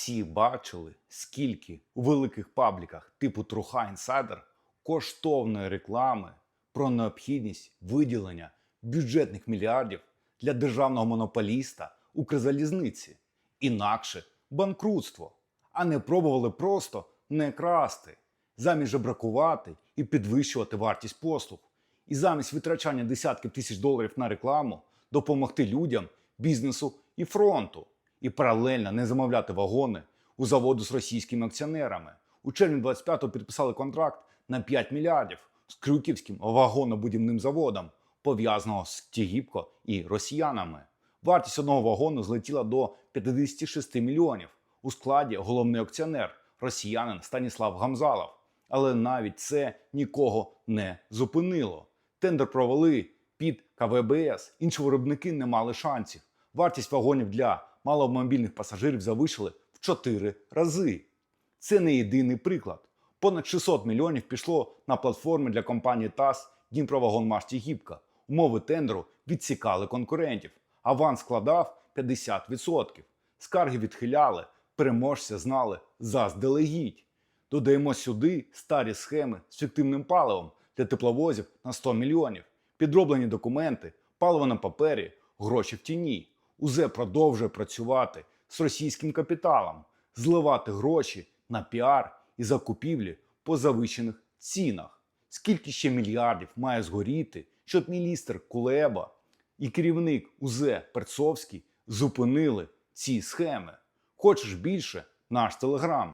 всі бачили, скільки у великих пабліках типу Труха Інсайдер коштовної реклами про необхідність виділення бюджетних мільярдів для державного монополіста Укрзалізниці. Інакше банкрутство, а не пробували просто не красти, замість жебракувати і підвищувати вартість послуг. І замість витрачання десятків тисяч доларів на рекламу допомогти людям, бізнесу і фронту, і паралельно не замовляти вагони у заводу з російськими акціонерами. У червні 25-го підписали контракт на 5 мільярдів з Крюківським вагонобудівним заводом, пов'язаного з Тігіпко і росіянами. Вартість одного вагону злетіла до 56 мільйонів. У складі головний акціонер росіянин Станіслав Гамзалов. Але навіть це нікого не зупинило. Тендер провели під КВБС. Інші виробники не мали шансів. Вартість вагонів для маломобільних пасажирів завищили в 4 рази. Це не єдиний приклад. Понад 600 мільйонів пішло на платформи для компанії ТАСС Дніпровагонмаш Тігіпка. Умови тендеру відсікали конкурентів. Аванс складав 50%. Скарги відхиляли, переможця знали заздалегідь. Додаємо сюди старі схеми з фіктивним паливом для тепловозів на 100 мільйонів, підроблені документи, паливо на папері, гроші в тіні. УЗ продовжує працювати з російським капіталом, зливати гроші на піар і закупівлі по завищених цінах. Скільки ще мільярдів має згоріти, щоб міністр Кулеба і керівник УЗ Перцовський зупинили ці схеми? Хочеш більше? Наш телеграм.